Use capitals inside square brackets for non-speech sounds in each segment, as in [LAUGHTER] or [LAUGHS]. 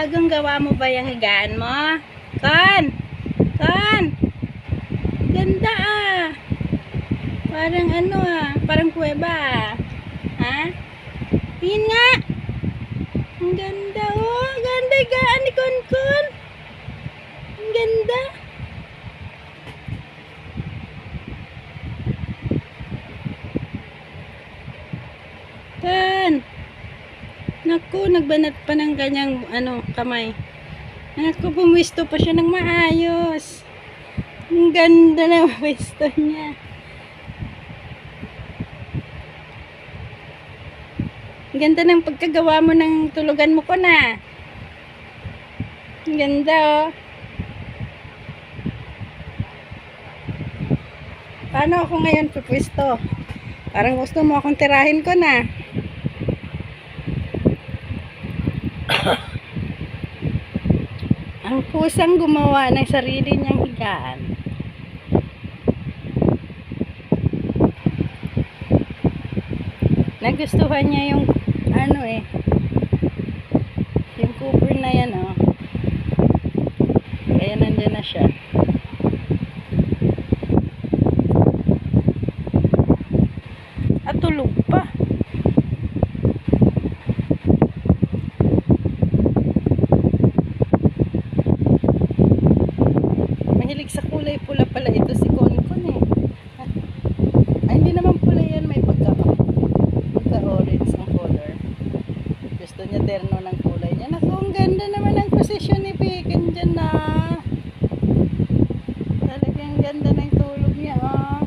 bagong gawa mo ba yung higaan mo? Kon! Kon! Ganda ah! Parang ano ah, parang kuweba ah. Ha? Tingin nga! Ang ganda oh! Ganda higaan ni Kon Kon! Ang ganda! Naku, nagbanat pa ng kanyang ano, kamay. Naku, pumisto pa siya ng maayos. Ang ganda ng [LAUGHS] pwesto niya. Ang ganda ng pagkagawa mo ng tulugan mo ko na. Ang ganda oh. Paano ako ngayon pupwesto? Parang gusto mo akong tirahin ko na. Ang pusang gumawa ng sarili niyang higaan. Nagustuhan niya yung ano eh. Yung cover na yan oh. Kaya nandyan na siya. At tulog pa. Mahilig sa kulay pula pala ito si Konkon eh. Ay, hindi naman pula yan. May pagka, pagka-orange ang color. Gusto niya terno ng kulay niya. Naku, ang ganda naman ang posisyon ni Pekin dyan na. Talagang ganda ng tulog niya ah.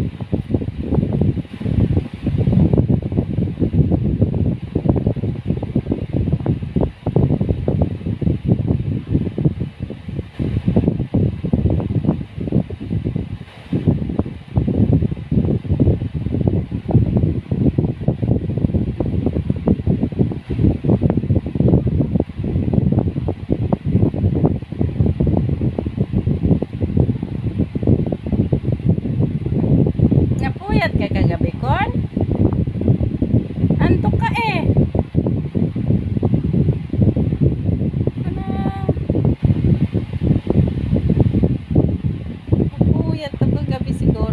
Napuyat ka kagabi, Kon? Antok ka eh. Ano? Napuyat ka kagabi siguro